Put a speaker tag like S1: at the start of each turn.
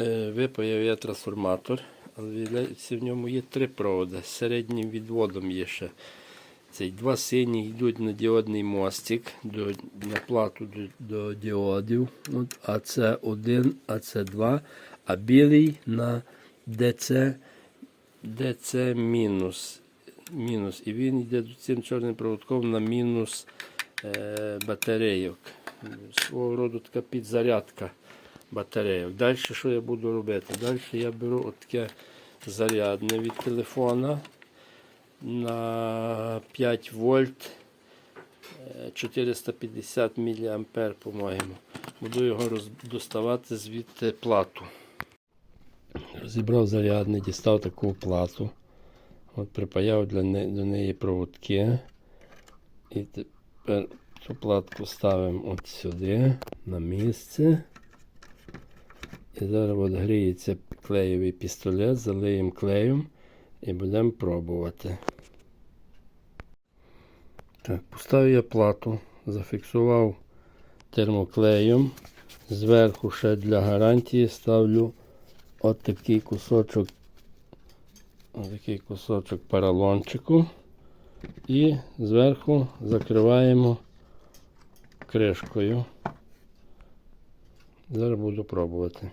S1: Е, Випаяв я трансформатор, але в ньому є три проводи. Середнім відводом є ще. Цей два сині йдуть на діодний мостик до, на плату до, до діодів. От, а це один, а це два. А білий на ДЦ, ДЦ мінус. мінус. І він йде цим чорним проводком на мінус е, батарейок. Свого роду така підзарядка батарейок. Далі що я буду робити? Далі я беру от таке зарядне від телефона на 5 вольт е, 450 мА, по-моєму. Буду його роз... доставати звідти плату. Розібрав зарядний, дістав таку плату. От припаяв для не... до неї проводки. І тепер цю платку ставимо от сюди, на місце. І зараз от гріється клеєвий пістолет, залиємо клеєм і будемо пробувати. Так, поставив я плату, зафіксував термоклеєм. Зверху ще для гарантії ставлю от такий кусочок, такий кусочок поролончику. І зверху закриваємо кришкою. Зараз буду пробувати.